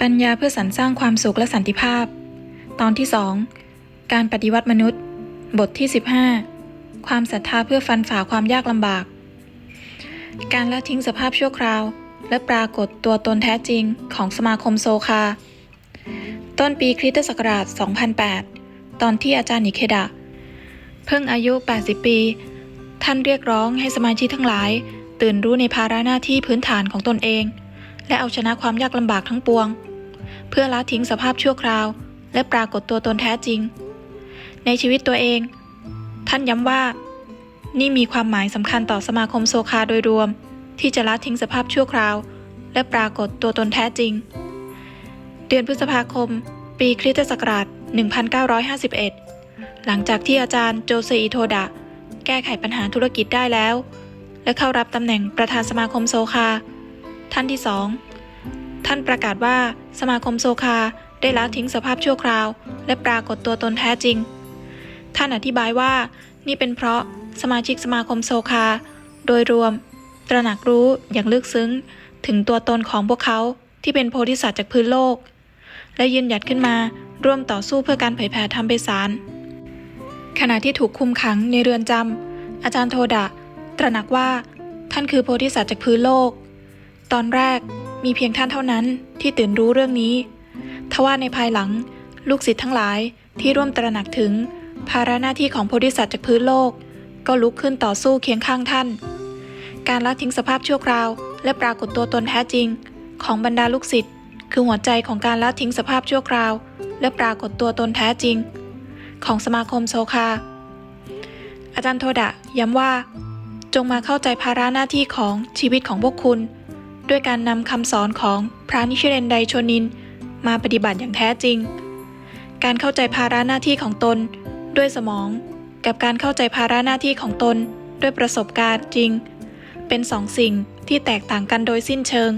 ปัญญาเพื่อสรรสร้างความสุขและสันติภาพ ตอนที่ 2 การปฏิวัติมนุษย์ บทที่ 15 ความศรัทธาเพื่อฟันฝ่าความยากลำบาก การละทิ้งสภาพชั่วคราว และปรากฏตัวตนแท้จริงของสมาคมโซคา ต้นปีคริสตศักราช 2008 ตอนที่อาจารย์นิเคดะ เพิ่งอายุ 80 ปี ท่านเรียกร้องให้สมาชิกทั้งหลาย ตื่นรู้ในภาระหน้าที่พื้นฐานของตนเอง และเอาชนะความยากลำบากทั้งปวง พื่อละทิ้งสภาพชั่วคราว และปรากฏตัวตนแท้จริง ในชีวิตตัวเอง ท่านย้ำว่า นี่มีความหมายสำคัญต่อสมาคมโซคาโดยรวม ที่จะละทิ้งสภาพชั่วคราว และปรากฏตัวตนแท้จริง เดือนพฤษภาคม ปีคริสตศักราช 1951 หลังจากที่อาจารย์โจเซอิโทดะ แก้ไขปัญหาธุรกิจได้แล้ว และเข้ารับตำแหน่งประธานสมาคมโซคา ท่านที่สองท่านประกาศว่า สมาคมโซคาได้ละทิ้งสภาพชั่วคราว และปรากฏตัวตนแท้จริง ท่านอธิบายว่า นี่เป็นเพราะสมาชิกสมาคมโซคา โดยรวม ตระหนักรู้อย่างลึกซึ้งถึงตัวตนของพวกเขาที่เป็นโพธิสัตว์จากพื้นโลก และยืนหยัดขึ้นมาร่วมต่อสู้เพื่อการเผยแผ่ธรรมไปสารขณะที่ถูกคุมขังในเรือนจำอาจารย์โทดะ ตระหนักว่า ท่านคือโพธิสัตว์จากพื้นโลก ตอนแรก มีเพียงท่านเท่านั้นที่ตื่นรู้เรื่องนี้ ทว่าในภายหลัง ลูกศิษย์ทั้งหลายที่ร่วมตระหนักถึง ภาระหน้าที่ของโพธิสัตว์จากพื้นโลก ก็ลุกขึ้นต่อสู้เคียงข้างท่าน การละทิ้งสภาพชั่วคราว และปรากฏตัวตนแท้จริง ของบรรดาลูกศิษย์คือหัวใจของการละทิ้งสภาพชั่วคราว และปรากฏตัวตนแท้จริง ของสมาคมโซคา อาจารย์โทดะย้ำว่า จงมาเข้าใจภาระหน้าที่ของชีวิตของพวกคุณ ด้วยการนำคำสอนของพระนิชเรนไดโชนิน มาปฏิบัติอย่างแท้จริง การเข้าใจภาระหน้าที่ของตน ด้วยสมอง กับการเข้าใจภาระหน้าที่ของตน ด้วยประสบการณ์จริง เป็นสองสิ่งที่แตกต่างกันโดยสิ้นเชิง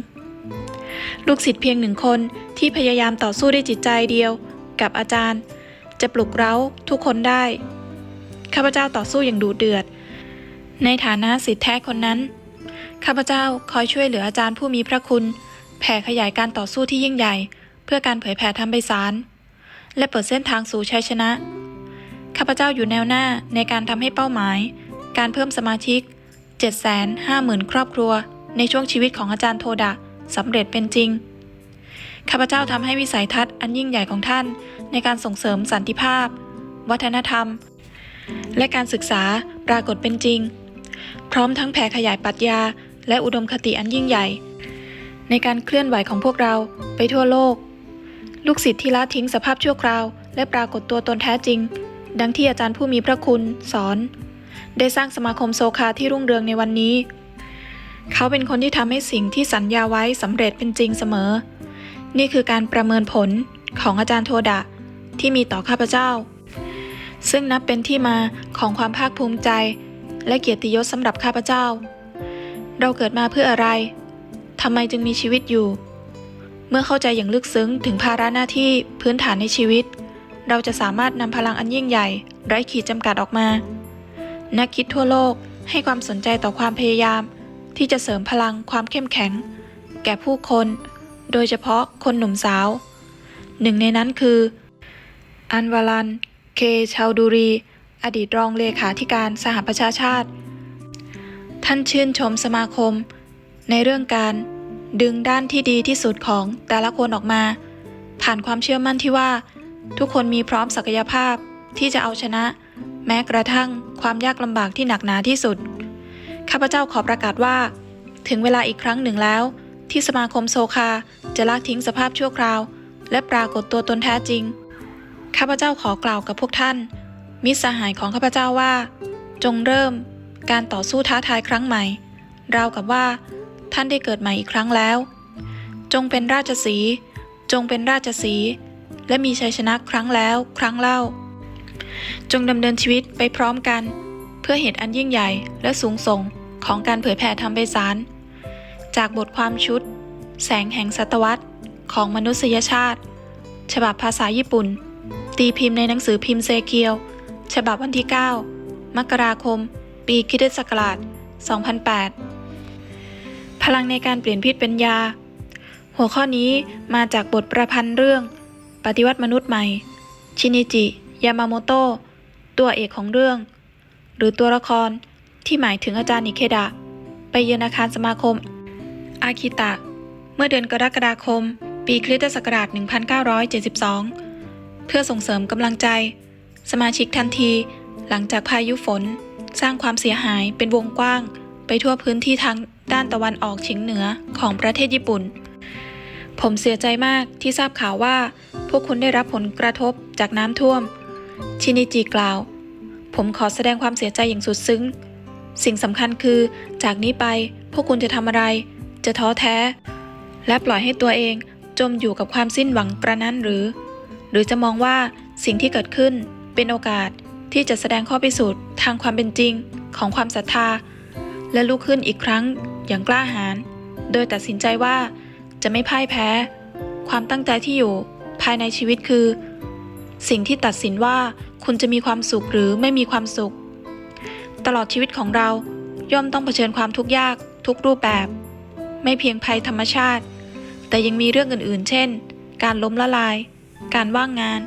ลูกศิษย์เพียงหนึ่งคนที่พยายามต่อสู้ด้วยจิตใจเดียว กับอาจารย์ จะปลุกเร้าทุกคนได้ข้าพเจ้าต่อสู้อย่างดุเดือด ในฐานะสิทธิแท้คนนั้น ข้าพเจ้าคอยช่วยเหลืออาจารย์ผู้มีพระคุณ แผ่ขยายการต่อสู้ที่ยิ่งใหญ่ เพื่อการเผยแผ่ธรรมไปสาร และเปิดเส้นทางสู่ชัยชนะ ข้าพเจ้าอยู่แนวหน้าในการทำให้เป้าหมาย การเพิ่มสมาชิก 750,000 ครอบครัว ในช่วงชีวิตของอาจารย์โทดะสำเร็จเป็นจริง ข้าพเจ้าทำให้วิสัยทัศน์อันยิ่งใหญ่ของท่าน ในการส่งเสริมสันติภาพ วัฒนธรรม และการศึกษาปรากฏเป็นจริง พร้อมทั้งแผ่ขยายปรัชญา และอุดมคติอันยิ่งใหญ่ ในการเคลื่อนไหวของพวกเราไปทั่วโลก ลูกศิษย์ที่ละทิ้งสภาพชั่วคราว และปรากฏตัวตนแท้จริง ดังที่อาจารย์ผู้มีพระคุณสอน ได้สร้างสมาคมโซคาที่รุ่งเรืองในวันนี้ เขาเป็นคนที่ทำให้สิ่งที่สัญญาไว้สำเร็จเป็นจริงเสมอ นี่คือการประเมินผลของอาจารย์โทดะที่มีต่อข้าพเจ้า ซึ่งนับเป็นที่มาของความภาคภูมิใจ และเกียรติยศสำหรับข้าพเจ้า เราเกิดมาเพื่ออะไรทำไมจึงมีชีวิตอยู่ เมื่อเข้าใจอย่างลึกซึ้งถึงภาระหน้าที่พื้นฐานในชีวิต เราจะสามารถนำพลังอันยิ่งใหญ่ ไร้ขีดจำกัดออกมา นักคิดทั่วโลกให้ความสนใจต่อความพยายาม ที่จะเสริมพลังความเข้มแข็ง แก่ผู้คน โดยเฉพาะคนหนุ่มสาว หนึ่งในนั้นคือ อันวาลัน เคชาวดูรี อดีตรองเลขาธิการสหประชาชาติ ท่านชื่นชมสมาคม ในเรื่องการ ดึงด้านที่ดีที่สุดของแต่ละคนออกมา ผ่านความเชื่อมั่นที่ว่า ทุกคนมีพร้อมศักยภาพที่จะเอาชนะ แม้กระทั่งความยากลำบากที่หนักหนาที่สุด ข้าพเจ้าขอประกาศว่า ถึงเวลาอีกครั้งหนึ่งแล้ว ที่สมาคมโซคาจะละทิ้งสภาพชั่วคราว และปรากฏตัวตนแท้จริง ข้าพเจ้าขอกล่าวกับพวกท่าน มิตรสหายของข้าพเจ้าว่า จงเริ่ม การต่อสู้ท้าทายครั้งใหม่ ราวกับว่า ท่านได้เกิดใหม่อีกครั้งแล้ว จงเป็นราชสี จงเป็นราชสี และมีชัยชนะครั้งแล้ว ครั้งเล่า จงดำเนินชีวิตไปพร้อมกัน เพื่อเหตุอันยิ่งใหญ่และสูงส่งของการเผยแผ่ธรรมไปสาร จากบทความชุด แสงแห่งศตวรรษของมนุษยชาติ ฉบับภาษาญี่ปุ่น ตีพิมพ์ในหนังสือพิมพ์เซเกียว ฉบับวันที่ 9 มกราคม ปีคริสตศักราช 2008 พลังในการเปลี่ยนพิษเป็นยา หัวข้อนี้มาจากบทประพันธ์เรื่อง ปฏิวัติมนุษย์ใหม่ ชินิจิ ยามาโมโตะ ตัวเอกของเรื่อง หรือตัวละครที่หมายถึงอาจารย์นิเคดะ ไปเยือนอาคารสมาคม อาคิตะ เมื่อเดือนกรกฎาคม ปีคริสตศักราช 1972 เพื่อส่งเสริมกำลังใจ สมาชิกทันทีหลังจากพายุฝน สร้างความเสียหายเป็นวงกว้าง ไปทั่วพื้นที่ทางด้านตะวันออกเฉียงเหนือของประเทศญี่ปุ่น ผมเสียใจมากที่ทราบข่าวว่า พวกคุณได้รับผลกระทบจากน้ำท่วม ชินิจิกล่าว ผมขอแสดงความเสียใจอย่างสุดซึ้ง สิ่งสำคัญคือ จากนี้ไปพวกคุณจะทำอะไร จะท้อแท้ และปล่อยให้ตัวเองจมอยู่กับความสิ้นหวังกระนั้นหรือ หรือจะมองว่าสิ่งที่เกิดขึ้นเป็นโอกาส ที่จะแสดงข้อพิสูจน์ทางความเป็นจริงของความศรัทธา และลุกขึ้นอีกครั้งอย่างกล้าหาญโดยตัดสินใจว่าจะไม่พ่ายแพ้ ความตั้งใจที่อยู่ภายในชีวิตคือ สิ่งที่ตัดสินว่าคุณจะมีความสุขหรือไม่มีความสุข ตลอดชีวิตของเราย่อมต้องเผชิญความทุกข์ยากทุกรูปแบบ ไม่เพียงภัยธรรมชาติ แต่ยังมีเรื่องอื่นๆ เช่น การล้มละลาย การว่างงาน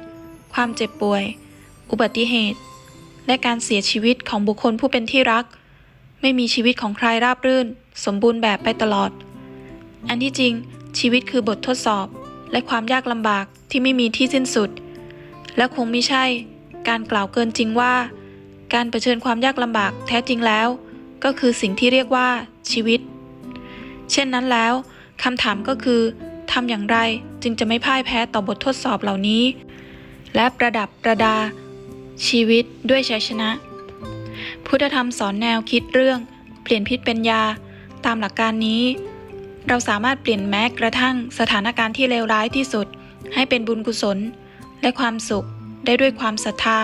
ความเจ็บป่วย อุบัติเหตุ และการเสียชีวิตของบุคคลผู้เป็นที่รัก ไม่มีชีวิตของใครราบรื่น สมบูรณ์แบบไปตลอด อันที่จริง ชีวิตคือบททดสอบ และความยากลำบากที่ไม่มีที่สิ้นสุด และคงไม่ใช่ การกล่าวเกินจริงว่า การเผชิญความยากลำบากแท้จริงแล้ว ก็คือสิ่งที่เรียกว่า ชีวิต เช่นนั้นแล้วคำถามก็คือทำอย่างไรจึงจะไม่พ่ายแพ้ต่อบททดสอบเหล่านี้ และประดับประดา ชีวิตด้วยชัยชนะ พุทธธรรมสอนแนวคิดเรื่อง เปลี่ยนพิษเป็นยา ตามหลักการนี้ เราสามารถเปลี่ยนแม้กระทั่งสถานการณ์ที่เลวร้ายที่สุด ให้เป็นบุญกุศล และความสุขได้ด้วยความศรัทธา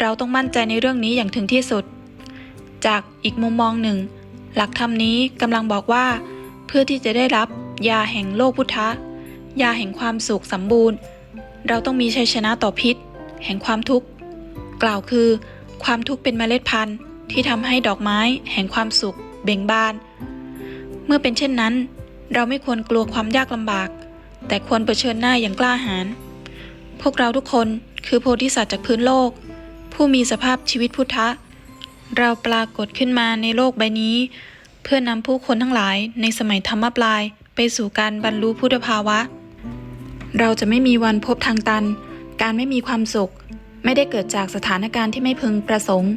เราต้องมั่นใจในเรื่องนี้อย่างถึงที่สุด จากอีกมุมมองหนึ่ง หลักธรรมนี้กำลังบอกว่า เพื่อที่จะได้รับยาแห่งโลกพุทธะยาแห่งความสุขสมบูรณ์ เราต้องมีชัยชนะต่อพิษ แห่งความทุกข์ กล่าวคือ ความทุกข์เป็นเมล็ดพันธุ์ที่ทำให้ดอกไม้แห่งความสุข เบ่งบาน เมื่อเป็นเช่นนั้น เราไม่ควรกลัวความยากลำบาก แต่ควรเผชิญหน้าอย่างกล้าหาญพวกเราทุกคนคือโพธิสัตว์จากพื้นโลก ผู้มีสภาพชีวิตพุทธะ เราปรากฏขึ้นมาในโลกใบนี้ เพื่อนำผู้คนทั้งหลายในสมัยธรรมปลายไปสู่การบรรลุพุทธภาวะ เราจะไม่มีวันพบทางตัน การไม่มีความสุข ไม่ได้เกิดจากสถานการณ์ที่ไม่พึงประสงค์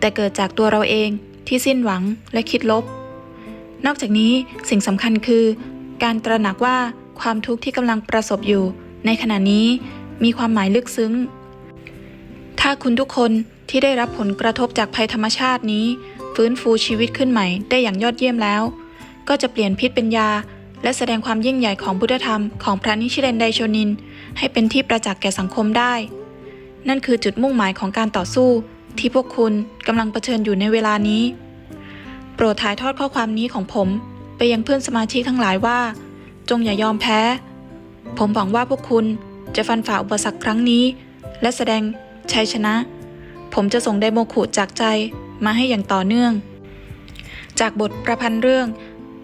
แต่เกิดจากตัวเราเองที่สิ้นหวังและคิดลบ นอกจากนี้สิ่งสำคัญคือ การตระหนักว่าความทุกข์ที่กำลังประสบอยู่ ในขณะนี้มีความหมายลึกซึ้ง ถ้าคุณทุกคนที่ได้รับผลกระทบจากภัยธรรมชาตินี้ ฟื้นฟูชีวิตขึ้นใหม่ได้อย่างยอดเยี่ยมแล้ว ก็จะเปลี่ยนพิษเป็นยา และแสดงความยิ่งใหญ่ของพุทธธรรมของพระนิชิเรนไดโชนิน ให้เป็นที่ประจักษ์แก่สังคมได้ นั่นคือจุดมุ่งหมายของการต่อสู้ ที่พวกคุณกำลังเผชิญอยู่ในเวลานี้ โปรดถ่ายทอดข้อความนี้ของผม ไปยังเพื่อนสมาชิกทั้งหลายว่า จงอย่ายอมแพ้ ผมหวังว่าพวกคุณจะฟันฝ่าอุปสรรคครั้งนี้ และแสดงชัยชนะ ผมจะส่งไดโมคุจากใจมาให้อย่างต่อเนื่อง จากบทประพันธ์เรื่อง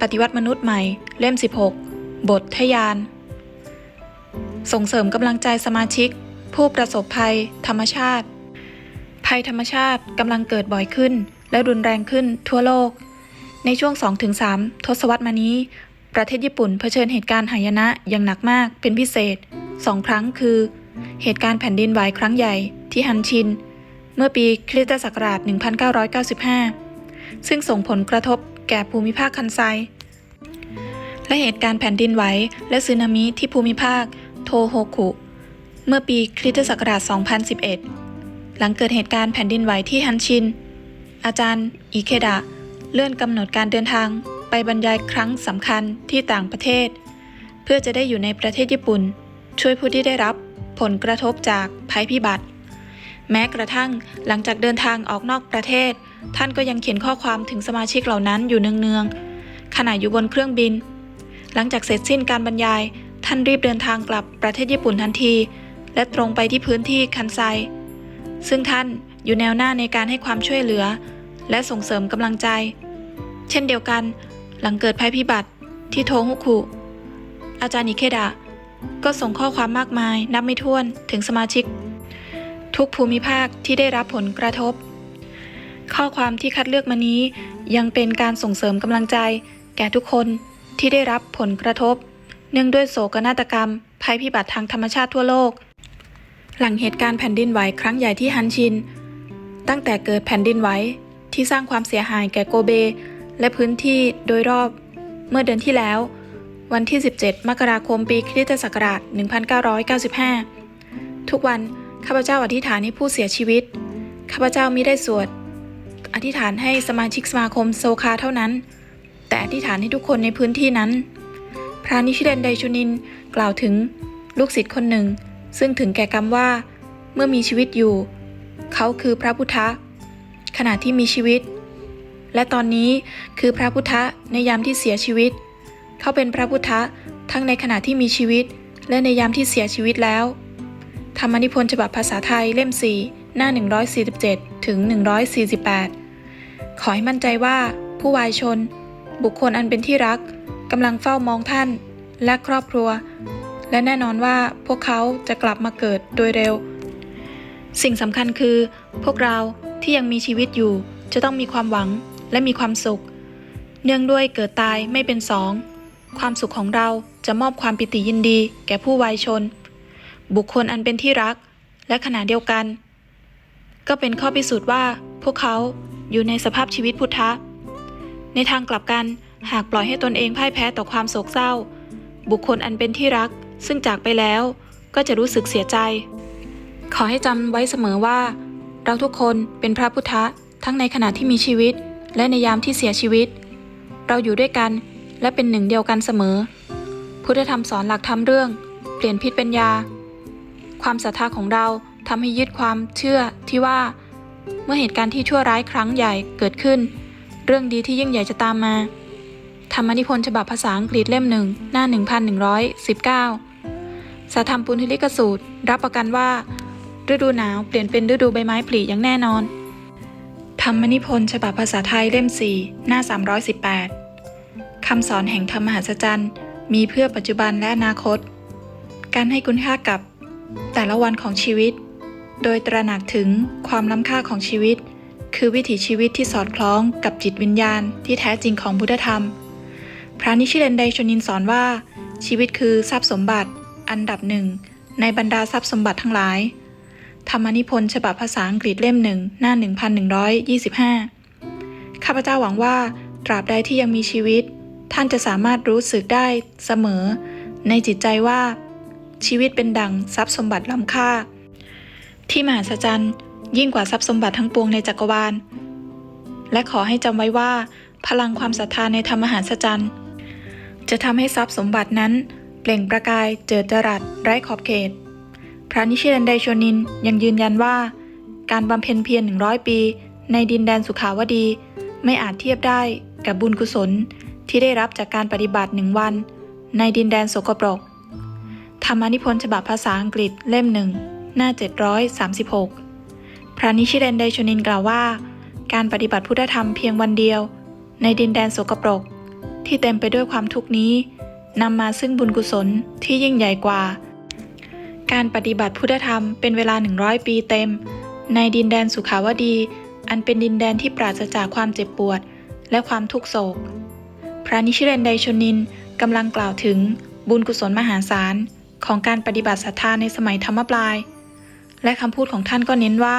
ปฏิวัติมนุษย์ใหม่ เล่ม 16 บททยาน ส่งเสริมกำลังใจสมาชิก ผู้ประสบภัย ธรรมชาติ ภัยธรรมชาติกำลังเกิดบ่อยขึ้น และรุนแรงขึ้นทั่วโลก ในช่วง 2-3 ทศวรรษมานี้ ประเทศญี่ปุ่นเผชิญเหตุการณ์หายนะอย่างหนักมากเป็นพิเศษสองครั้งคือ เหตุการณ์แผ่นดินไหวครั้งใหญ่ที่ฮันชิน เมื่อปีคริสตศักราช 1995 ซึ่งส่งผลกระทบแก่ภูมิภาคคันไซ และเหตุการณ์แผ่นดินไหวและสึนามิที่ภูมิภาคโทโฮคุ เมื่อปีคริสตศักราช 2011 หลังเกิดเหตุการณ์แผ่นดินไหวที่ฮันชิน อาจารย์ อิเคดะ เลื่อนกำหนดการเดินทางไปบรรยายครั้งสำคัญที่ต่างประเทศ เพื่อจะได้อยู่ในประเทศญี่ปุ่น ช่วยผู้ที่ได้รับผลกระทบจากภัยพิบัติ แม้กระทั่งหลังจากเดินทางออกนอกประเทศ ท่านก็ยังเขียนข้อความถึงสมาชิกเหล่านั้นอยู่เนืองๆขณะอยู่บนเครื่องบิน หลังจากเสร็จสิ้นการบรรยาย ท่านรีบเดินทางกลับประเทศญี่ปุ่นทันที และตรงไปที่พื้นที่คันไซ ซึ่งท่านอยู่แนวหน้าในการให้ความช่วยเหลือ และส่งเสริมกำลังใจ เช่นเดียวกัน หลังเกิดภัยพิบัติที่โทฮุคุ อาจารย์อิเคดะก็ส่งข้อความมากมายนับไม่ถ้วนถึงสมาชิก ทุกภูมิภาคที่ได้รับผลกระทบ ข้อความที่คัดเลือกมานี้ยังเป็นการส่งเสริมกำลังใจ แก่ทุกคนที่ได้รับผลกระทบ เนื่องด้วยโศกนาฏกรรม ภัยพิบัติทางธรรมชาติทั่วโลก หลังเหตุการณ์แผ่นดินไหวครั้งใหญ่ที่ฮันชิน ตั้งแต่เกิดแผ่นดินไหวที่สร้างความเสียหายแก่โกเบ และพื้นที่โดยรอบ เมื่อเดือนที่แล้ว วันที่ 17 มกราคมปีคริสตศักราช 1995 ทุกวันข้าพเจ้าอธิษฐานให้ผู้เสียชีวิต ข้าพเจ้ามิได้สวด อธิษฐานให้สมาชิกสมาคมโซคาเท่านั้น แต่อธิษฐานให้ทุกคนในพื้นที่นั้น พระนิชิเดนไดชุนินกล่าวถึงลูกศิษย์คนหนึ่ง ซึ่งถึงแก่กรรมว่า เมื่อมีชีวิตอยู่ เขาคือพระพุทธขณะที่มีชีวิต และตอนนี้คือพระพุทธในยามที่เสียชีวิต เขาเป็นพระพุทธทั้งในขณะที่มีชีวิต และในยามที่เสียชีวิตแล้ว ธรรมนิพนธ์ฉบับภาษาไทยเล่ม 4 หน้า 147 ถึง 148 ขอให้มั่นใจว่าผู้วายชน บุคคลอันเป็นที่รักกำลังเฝ้ามองท่าน และครอบครัว และแน่นอนว่าพวกเขาจะกลับมาเกิดโดยเร็ว สิ่งสำคัญคือ พวกเราที่ยังมีชีวิตอยู่ จะต้องมีความหวังและมีความสุข เนื่องด้วยเกิดตายไม่เป็นสอง ความสุขของเราจะมอบความปิติยินดี แก่ผู้วายชน บุคคลอันเป็นที่รัก และขณะเดียวกัน ก็เป็นข้อพิสูจน์ว่าพวกเขาอยู่ในสภาพชีวิตพุทธะ ในทางกลับกันหากปล่อยให้ตนเองพ่ายแพ้ต่อความโศกเศร้า บุคคลอันเป็นที่รัก ซึ่งจากไปแล้วก็จะรู้สึกเสียใจ ขอให้จำไว้เสมอว่า เราทุกคนเป็นพระพุทธะทั้งในขณะที่มีชีวิต และในยามที่เสียชีวิต เราอยู่ด้วยกันและเป็นหนึ่งเดียวกันเสมอ พุทธธรรมสอนหลักธรรมเรื่อง เปลี่ยนพิษเป็นยา ความศรัทธาของเราทำให้ยึดความเชื่อที่ว่า เมื่อเหตุการณ์ที่ชั่วร้ายครั้งใหญ่เกิดขึ้น เรื่องดีที่ยิ่งใหญ่จะตามมา ธรรมนิพนธ์ฉบับภาษาอังกฤษเล่มหนึ่งหน้า 1119 สาธรรมปุณธิลิกสูตร รับประกันว่า ฤดูหนาวเปลี่ยนเป็นฤดูใบไม้ผลิอย่างแน่นอน ธรรมนิพนธ์ฉบับภาษาไทยเล่ม 4 หน้า 318 คำสอนแห่งธรรมหัศจรรย์ มีเพื่อปัจจุบันและอนาคต การให้คุณค่ากับ แต่ละวันของชีวิต โดยตระหนักถึงความล้ำค่าของชีวิตคือวิถีชีวิตที่สอดคล้องกับจิตวิญญาณที่แท้จริงของพุทธธรรม ระนิชิเลนไดชนินสอนว่า ชีวิตคือทรัพย์สมบัติ อันดับหนึ่ง ในบรรดาทรัพย์สมบัติทั้งหลาย ธรรมนิพนธ์ฉบับภาษาอังกฤษเล่มหนึ่งหน้า 1125 ข้าพเจ้าหวังว่า ตราบใดที่ยังมีชีวิต ท่านจะสามารถรู้สึกได้เสมอ ในจิตใจว่า ชีวิตเป็นดังทรัพย์สมบัติล้ำค่า ที่มหัศจรรย์ยิ่งกว่าทรัพย์สมบัติทั้งปวงในจักรวาล และขอให้จำไว้ว่า พลังความศรัทธาในธรรมมหาศจรรย์ จะทำให้ทรัพย์สมบัตินั้น เปล่งประกายเจิดจรัสไร้ขอบเขต พระนิชิเลนไดชนินยังยืนยันว่า การบำเพ็ญเพียร100ปี ในดินแดนสุขาวดี ไม่อาจเทียบได้กับบุญกุศลที่ได้รับจากการปฏิบัติหนึ่งวัน ในดินแดนโสกปรก ธรรมานิพนธ์ฉบับภาษาอังกฤษเล่มหนึ่งหน้า 736 พระนิชิเรนไดชนินกล่าวว่า การปฏิบัติพุทธธรรมเพียงวันเดียว ในดินแดนโสกปรก ที่เต็มไปด้วยความทุกข์นี้นำมาซึ่งบุญกุศลที่ยิ่งใหญ่กว่า การปฏิบัติพุทธธรรมเป็นเวลา 100 ปีเต็ม ในดินแดนสุขาวดี อันเป็นดินแดนที่ปราศจากความเจ็บปวด และความทุกโศก พระนิชิเรนไดชนินกำลังกล่าวถึงบุญกุศลมหาศาลของการปฏิบัติศรัทธาในสมัยธรรมปลาย และคำพูดของท่านก็เน้นว่า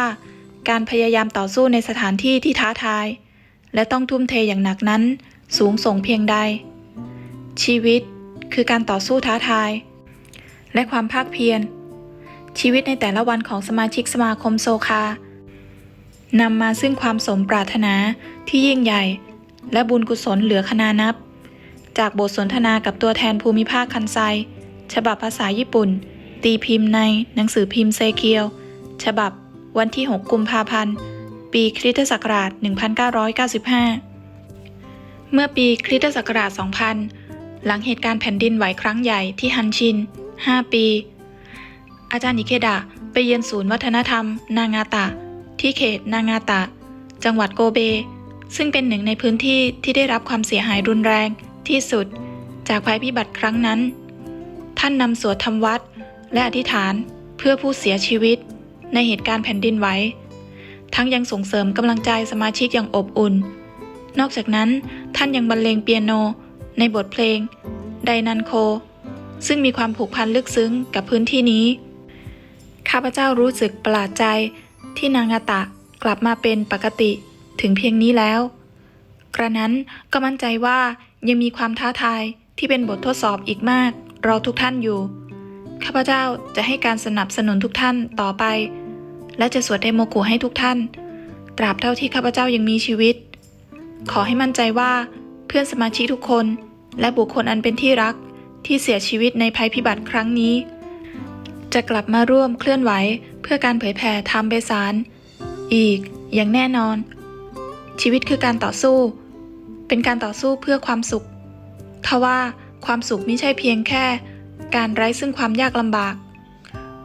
การพยายามต่อสู้ในสถานที่ที่ท้าทาย และต้องทุ่มเทอย่างหนักนั้น สูงส่งเพียงใด ชีวิตคือการต่อสู้ท้าทาย และความภาคเพียร ชีวิตในแต่ละวันของสมาชิกสมาคมโซคานำมาซึ่งความสมปรารถนาที่ยิ่งใหญ่ และบุญกุศลเหลือขนานับ จากบทสนทนากับตัวแทนภูมิภาคคันไซ ฉบับภาษาญี่ปุ่น ตีพิมพ์ในหนังสือพิมพ์เซเคียว ฉบับวันที่ 6 กุมภาพันธ์ ปีคริสตศักราช 1995 เมื่อปีคริสตศักราช 2000 หลังเหตุการณ์แผ่นดินไหวครั้งใหญ่ที่ฮันชิน 5 ปี อาจารย์อิเคดะไปเยือนศูนย์วัฒนธรรม นางาตะ ที่เขตนางาตะ จังหวัดโกเบ ซึ่งเป็นหนึ่งในพื้นที่ที่ได้รับความเสียหายรุนแรงที่สุด จากภัยพิบัติครั้งนั้น ท่านนำสวดทำวัด และอธิษฐานเพื่อผู้เสียชีวิต ในเหตุการณ์แผ่นดินไหวทั้งยังส่งเสริมกำลังใจสมาชิกอย่างอบอุ่น นอกจากนั้นท่านยังบรรเลงเปียโน ในบทเพลง ไดนันโค ซึ่งมีความผูกพันลึกซึ้งกับพื้นที่นี้ ข้าพเจ้ารู้สึกประหลาดใจที่นางาตะกลับมาเป็นปกติถึงเพียงนี้แล้ว กระนั้นก็มั่นใจว่ายังมีความท้าทายที่เป็นบททดสอบอีกมาก รอทุกท่านอยู่ ข้าพเจ้าจะให้การสนับสนุนทุกท่านต่อไป และจะสวดเดโมกุให้ทุกท่าน ตราบเท่าที่ข้าพเจ้ายังมีชีวิต ขอให้มั่นใจว่าเพื่อนสมาชิกทุกคน และบุคคลอันเป็นที่รักที่เสียชีวิตในภัยพิบัติครั้งนี้ จะกลับมาร่วมเคลื่อนไหวเพื่อการเผยแผ่ธรรมเบสาร อีกอย่างแน่นอน ชีวิตคือการต่อสู้ เป็นการต่อสู้เพื่อความสุขทว่าความสุขไม่ใช่เพียงแค่ การไร้ซึ่งความยากลำบาก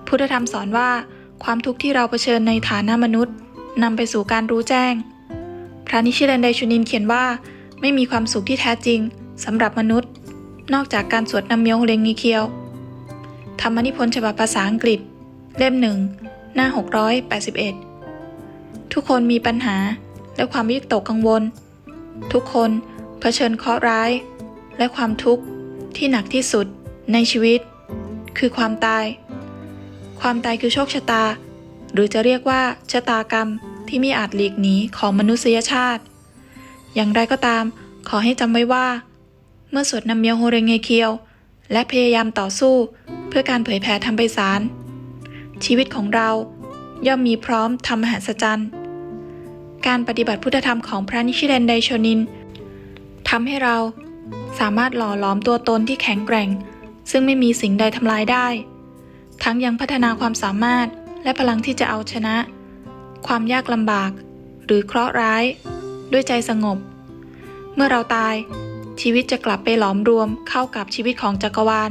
พุทธธรรมสอนว่าความทุกข์ที่เราเผชิญในฐานะมนุษย์นำไปสู่การรู้แจ้ง พระนิชิเรนไดชุนินเขียนว่า ไม่มีความสุขที่แท้จริงสำหรับมนุษย์ นอกจากการสวดนำเมียวเรงงีเคียว ธรรมนิพนธ์ฉบับภาษาอังกฤษ เล่มหนึ่งหน้า 681 ทุกคนมีปัญหาและความวิตกกังวล ทุกคนเผชิญเคราะห์ร้าย และความทุกข์ที่หนักที่สุดในชีวิต คือความตาย ความตายคือโชคชะตา หรือจะเรียกว่าชะตากรรม ที่ไมีอาจหลีกหนีของมนุษยชาติ อย่างไรก็ตาม ขอให้จำไว้ว่า เมื่อสวดนำเมียวโฮเรงเงเคียว และพยายามต่อสู้เพื่อการเผยแผ่ธรรมไปสารชีวิตของเราย่อมมีพร้อมทำมหัศจรรย์ การปฏิบัติพุทธธรรมของพระนิชิเรนไดโชนินทำให้เราสามารถหล่อหลอมตัวตนที่แข็งแกร่ง ซึ่งไม่มีสิ่งใดทำลายได้ ทั้งยังพัฒนาความสามารถและพลังที่จะเอาชนะ ความยากลำบาก หรือเคราะห์ร้าย ด้วยใจสงบ เมื่อเราตาย ชีวิตจะกลับไปหลอมรวมเข้ากับชีวิตของจักรวาล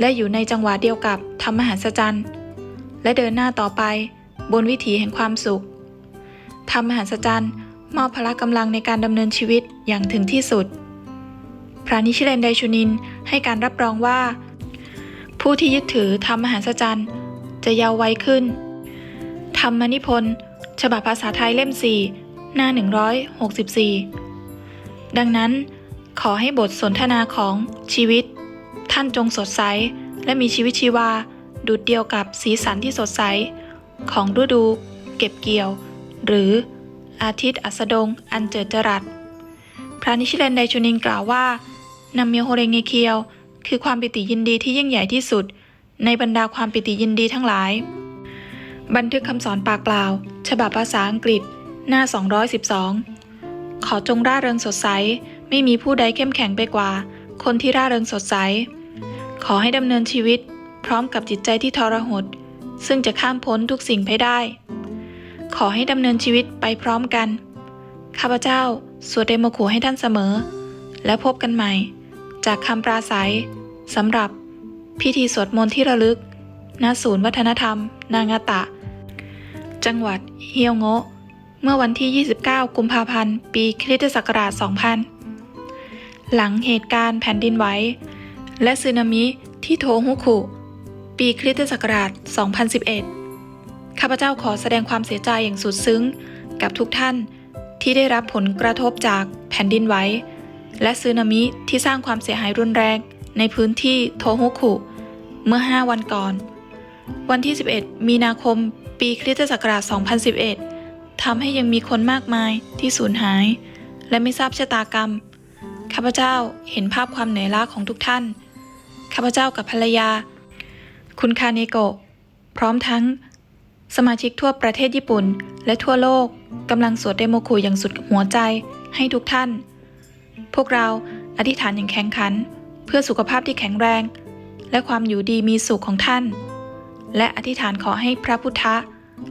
และอยู่ในจังหวะเดียวกับธรรมหัศจรรย์ และเดินหน้าต่อไปบนวิถีแห่งความสุข ธรรมหัศจรรย์มอบพละกำลังในการดำเนินชีวิตอย่างถึงที่สุด พระนิชิเรนไดชุนินให้การรับรองว่า ผู้ที่ยึดถือธรรมหัศจรรย์จะยาววัยขึ้น ธรรมนิพนธ์ ฉบับภาษาไทยเล่ม 4 หน้า 164 ดังนั้น ขอให้บทสนทนาของชีวิต ท่านจงสดใส และมีชีวิตชีวาดูดเดียวกับสีสันที่สดใส ของฤดู เก็บเกี่ยว หรืออาทิตย์อัสดง อันเจิดจรัส พระนิชิเลนไดชุนินกล่าวว่านำเมียโฮเรงเงเคียว คือความปิติยินดีที่ยิ่งใหญ่ที่สุด ในบรรดาความปิติยินดีทั้งหลาย บันทึกคำสอนปากเปล่า ฉบับภาษาอังกฤษ หน้า 212 ขอจงร่าเริงสดใส ไม่มีผู้ใดเข้มแข็งไปกว่า คนที่ร่าเริงสดใส ขอให้ดำเนินชีวิต พร้อมกับจิตใจที่ทรหด ซึ่งจะข้ามพ้นทุกสิ่งไปได้ ขอให้ดำเนินชีวิตไปพร้อมกัน ข้าพเจ้า สวดเดโมคูให้ท่านเสมอ และพบกันใหม่ จากคำปราศัยสำหรับ พิธีสวดมนต์ที่ระลึกณศูนย์วัฒนธรรม นางาตะ จังหวัดเฮียวโงะ เมื่อวันที่ 29 กุมภาพันธ์ ปีคริสตศักราช 2000 หลังเหตุการณ์แผ่นดินไหว และสึนามิที่โทฮุคุ ปีคริสตศักราช 2011 ข้าพเจ้าขอแสดงความเสียใจอย่างสุดซึ้งกับทุกท่านที่ได้รับผลกระทบจากแผ่นดินไหว และสึนามิที่สร้างความเสียหายรุนแรงในพื้นที่โทฮุคุ เมื่อ 5 วันก่อน วันที่ 11 มีนาคม ปีคริสตศักราช 2011 ทำให้ยังมีคนมากมายที่สูญหาย และไม่ทราบชะตากรรม ข้าพเจ้าเห็นภาพความเหนื่อยล้าของทุกท่าน ข้าพเจ้ากับภรรยา คุณคาเนโกะ พร้อมทั้ง สมาชิกทั่วประเทศญี่ปุ่น และทั่วโลกกำลังสวดเดโมคุอย่างสุดหัวใจให้ทุกท่าน พวกเราอธิษฐานอย่างแข็งขัน เพื่อสุขภาพที่แข็งแรง และความอยู่ดีมีสุขของท่าน และอธิษฐานขอให้พระพุทธ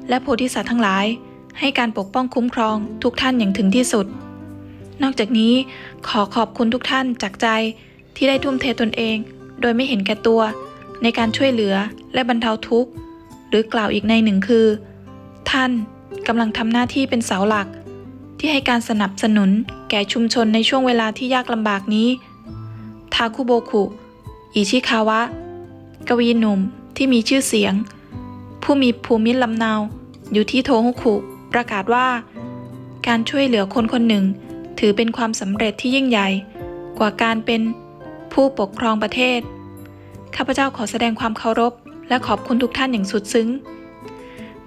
และโพธิสัตว์ทั้งหลาย ให้การปกป้องคุ้มครองทุกท่านอย่างถึงที่สุด นอกจากนี้ขอขอบคุณทุกท่านจากใจที่ได้ทุ่มเทตนเอง โดยไม่เห็นแก่ตัว ในการช่วยเหลือและบรรเทาทุกข์ หรือกล่าวอีกในหนึ่งคือ ท่านกำลังทำหน้าที่เป็นเสาหลัก ที่ให้การสนับสนุนแก่ชุมชนในช่วงเวลาที่ยากลำบากนี้ ทาคุโบคุ อิชิคาวะ กวีหนุ่ม ที่มีชื่อเสียง ผู้มีภูมิลำเนา อยู่ที่โทฮุคุประกาศว่า การช่วยเหลือคนคนหนึ่ง ถือเป็นความสำเร็จที่ยิ่งใหญ่ กว่าการเป็นผู้ปกครองประเทศ ข้าพเจ้าขอแสดงความเคารพ และขอบคุณทุกท่านอย่างสุดซึ้ง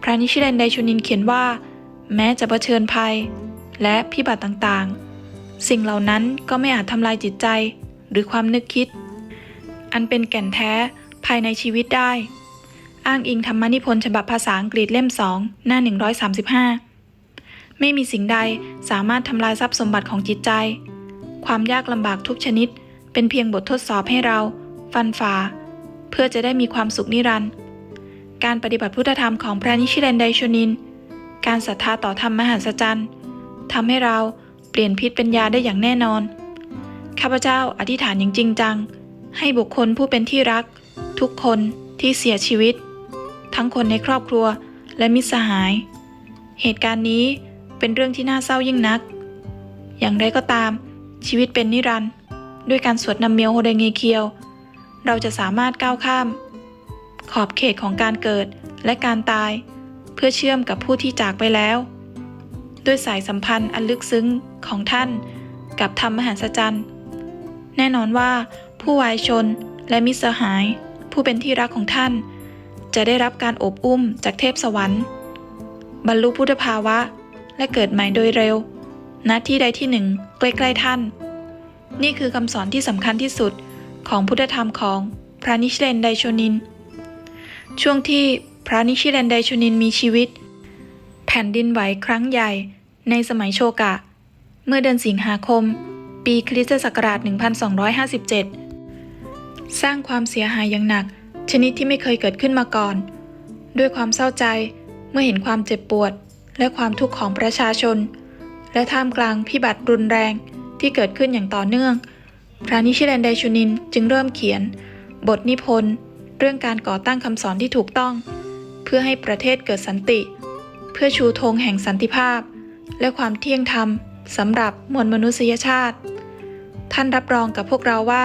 พระนิชิเรนไดชุนินเขียนว่า แม้จะเผชิญภัย และพิบัติต่างๆ สิ่งเหล่านั้นก็ไม่อาจทำลายจิตใจหรือความนึกคิด อันเป็นแก่นแท้ ภายในชีวิตได้ อ้างอิงธรรมนิพนธ์ฉบับภาษาอังกฤษเล่ม2หน้า 135 ไม่มีสิ่งใดสามารถทำลายทรัพย์สมบัติของจิตใจ ความยากลำบากทุกชนิด เป็นเพียงบททดสอบให้เรา ฟันฝ่า เพื่อจะได้มีความสุขนิรันดร์การปฏิบัติพุทธธรรมของพระนิชิเรนไดชนิน การศรัทธาต่อธรรมมหัศจรรย์ทำให้เราเปลี่ยนพิษเป็นยาได้อย่างแน่นอน ข้าพเจ้าอธิษฐานอย่างจริงจัง ให้บุคคลผู้เป็นที่รัก ทุกคนที่เสียชีวิต ทั้งคนในครอบครัวและมิตรสหาย เหตุการณ์นี้เป็นเรื่องที่น่าเศร้ายิ่งนัก อย่างไรก็ตาม ชีวิตเป็นนิรันด์ด้วยการสวดนำเมียวโฮเดเงเคียว เราจะสามารถก้าวข้าม ขอบเขตของการเกิดและการตาย เพื่อเชื่อมกับผู้ที่จากไปแล้ว ด้วยสายสัมพันธ์อันลึกซึ้งของท่าน กับธรรมมหัศจรรย์ แน่นอนว่าผู้วายชนและมิตรสหาย ผู้เป็นที่รักของท่าน จะได้รับการอบอุ้มจากเทพสวรรค์ บรรลุพุทธภาวะ และเกิดใหม่โดยเร็วณที่ใดที่หนึ่งใกล้ๆท่าน นี่คือคำสอนที่สำคัญที่สุดของพุทธธรรมของพระนิชเรนไดโชนิน ช่วงที่พระนิชเรนไดโชนินมีชีวิต แผ่นดินไหวครั้งใหญ่ในสมัยโชกะ เมื่อเดือนสิงหาคม ปีคริสตศักราช 1257 สร้างความเสียหายอย่างหนัก ชนิดที่ไม่เคยเกิดขึ้นมาก่อน ด้วยความเศร้าใจเมื่อเห็นความเจ็บปวด และความทุกข์ของประชาชน และท่ามกลางพิบัติรุนแรงที่เกิดขึ้นอย่างต่อเนื่อง พระนิชิเรนไดชุนินจึงเริ่มเขียน บทนิพนธ์เรื่องการก่อตั้งคำสอนที่ถูกต้อง เพื่อให้ประเทศเกิดสันติ เพื่อชูธงแห่งสันติภาพ และความเที่ยงธรรมสำหรับมวลมนุษยชาติ ท่านรับรองกับพวกเราว่า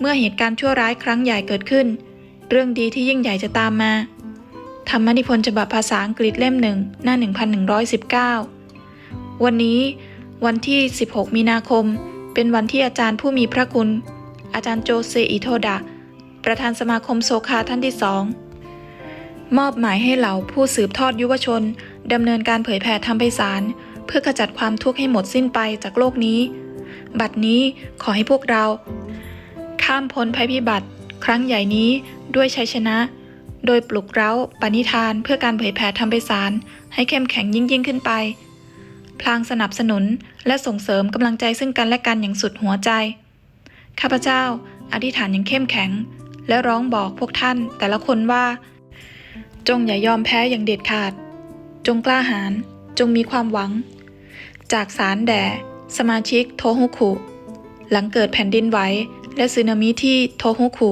เมื่อเหตุการณ์ชั่วร้ายครั้งใหญ่เกิดขึ้น เรื่องดีที่ยิ่งใหญ่จะตามมา ธรรมนิพนธ์ฉบับภาษาอังกฤษเล่มหนึ่งหน้า 1119 วันนี้ วันที่ 16 มีนาคม เป็นวันที่อาจารย์ผู้มีพระคุณ อาจารย์โจเซอิโทดะ ประธานสมาคมโซคาท่านที่สองมอบหมายให้เหล่าผู้สืบทอดยุวชนดำเนินการเผยแผ่ธรรมไพศาลเพื่อขจัดความทุกข์ให้หมดสิ้นไปจากโลกนี้ บัดนี้ขอให้พวกเรา ข้ามพ้นภัยพิบัติ ครั้งใหญ่นี้ด้วยชัยชนะ โดยปลุกเร้าปณิธานเพื่อการเผยแผ่ธรรมไพศาลให้เข้มแข็งยิ่งยิ่งขึ้นไป พลางสนับสนุนและส่งเสริมกำลังใจซึ่งกันและกันอย่างสุดหัวใจ ข้าพเจ้าอธิษฐานอย่างเข้มแข็ง และร้องบอกพวกท่านแต่ละคนว่า จงอย่ายอมแพ้อย่างเด็ดขาด จงกล้าหาญจงมีความหวัง จากสารแด่ สมาชิกโทฮุคุ หลังเกิดแผ่นดินไหว และสึนามิที่โทฮุคุ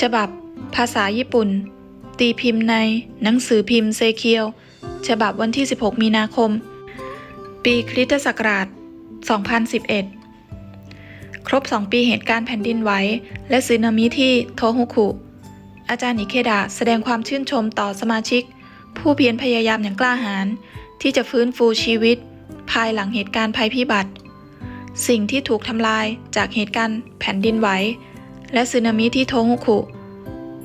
ฉบับ ภาษาญี่ปุ่น ตีพิมพ์ในหนังสือพิมพ์เซเคียว ฉบับวันที่ 16 มีนาคม ปีคริสตศักราช 2011 ครบ 2 ปีเหตุการณ์แผ่นดินไหวและสึนามิที่โทฮุคุ อาจารย์อิเคดะแสดงความชื่นชมต่อสมาชิก ผู้เพียรพยายามอย่างกล้าหาญที่จะฟื้นฟูชีวิต ภายหลังเหตุการณ์ภัยพิบัติ สิ่งที่ถูกทำลายจากเหตุการณ์แผ่นดินไหว และสึนามิที่โทฮุคุ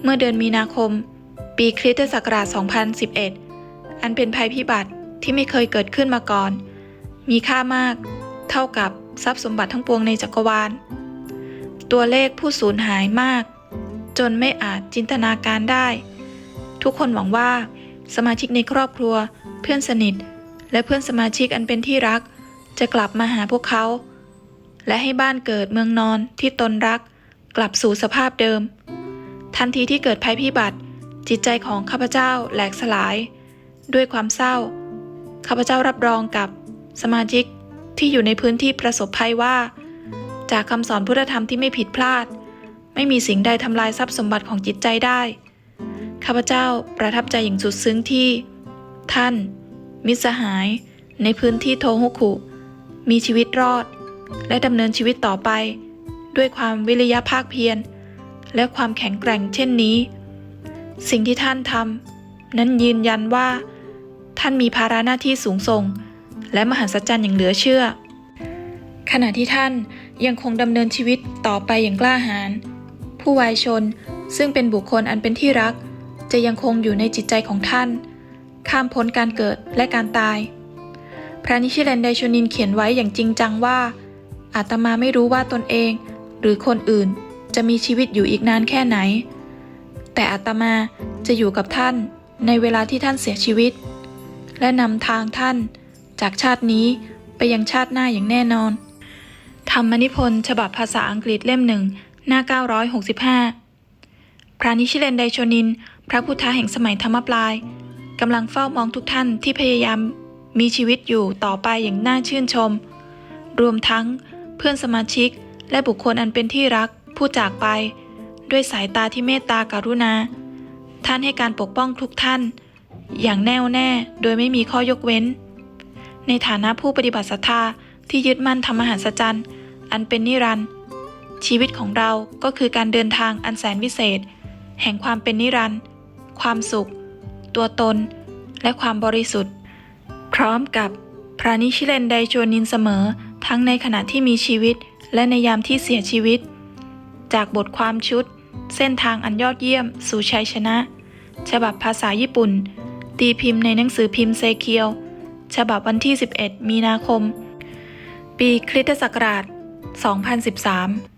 เมื่อเดือนมีนาคม ปีคริสตศักราช 2011 อันเป็นภัยพิบัติที่ไม่เคยเกิดขึ้นมาก่อน มีค่ามาก เท่ากับทรัพย์สมบัติทั้งปวงในจักรวาล ตัวเลขผู้สูญหายมาก จนไม่อาจจินตนาการได้ ทุกคนหวังว่า สมาชิกในครอบครัว เพื่อนสนิท และเพื่อนสมาชิกอันเป็นที่รักจะกลับมาหาพวกเขา และให้บ้านเกิดเมืองนอนที่ตนรัก กลับสู่สภาพเดิม ทันทีที่เกิดภัยพิบัติ จิตใจของข้าพเจ้าแหลกสลาย ด้วยความเศร้า ข้าพเจ้ารับรองกับสมาชิกที่อยู่ในพื้นที่ประสบภัยว่า จากคำสอนพุทธธรรมที่ไม่ผิดพลาด ไม่มีสิ่งใดทำลายทรัพย์สมบัติของจิตใจได้ ข้าพเจ้าประทับใจอย่างสุดซึ้งที่ ท่าน มิสหาย ในพื้นที่โทฮุคุ มีชีวิตรอด และดำเนินชีวิตต่อไป ด้วยความวิริยะภาคเพียรและความแข็งแกร่งเช่นนี้ สิ่งที่ท่านทำนั้นยืนยันว่า ท่านมีภาระหน้าที่สูงส่ง และมหัศจรรย์อย่างเหลือเชื่อ ขณะที่ท่านยังคงดำเนินชีวิตต่อไปอย่างกล้าหาญผู้วายชนซึ่งเป็นบุคคลอันเป็นที่รัก จะยังคงอยู่ในจิตใจของท่าน ข้ามพ้นการเกิดและการตาย พระนิชิเลนไดชนินเขียนไว้อย่างจริงจังว่า อาตมาไม่รู้ว่าตนเอง หรือคนอื่นจะมีชีวิตอยู่อีกนานแค่ไหน แต่อาตมาจะอยู่กับท่านในเวลาที่ท่านเสียชีวิต และนำทางท่านจากชาตินี้ไปยังชาติหน้าอย่างแน่นอน ธรรมนิพนธ์ฉบับภาษาอังกฤษเล่มหนึ่งหน้า 965 พระนิชิเลนไดโชนิน พระพุทธะแห่งสมัยธรรมปลายกำลังเฝ้ามองทุกท่านที่พยายามมีชีวิตอยู่ต่อไปอย่างน่าชื่นชม รวมทั้ง พื่อนสมาชิก และบุคคลอันเป็นที่รัก ผู้จากไป ด้วยสายตาที่เมตตาการุณา ท่านให้การปกป้องทุกท่าน อย่างแน่วแน่โดยไม่มีข้อยกเว้น ในฐานะผู้ปฏิบัติศรัทธาที่ยึดมั่นธรรมหัศจรรย์อันเป็นนิรันดร์ชีวิตของเราก็คือการเดินทางอันแสนวิเศษ แห่งความเป็นนิรันดร์ความสุข ตัวตน และความบริสุทธิ์ พร้อมกับพระนิชิเลนไดโจนินเสมอ ทั้งในขณะที่มีชีวิตและในยามที่เสียชีวิต จากบทความชุด เส้นทางอันยอดเยี่ยม สู่ชัยชนะ ฉบับภาษาญี่ปุ่น ตีพิมพ์ในหนังสือพิมพ์เซเคียว ฉบับวันที่ 11 มีนาคม ปีคริสตศักราช 2013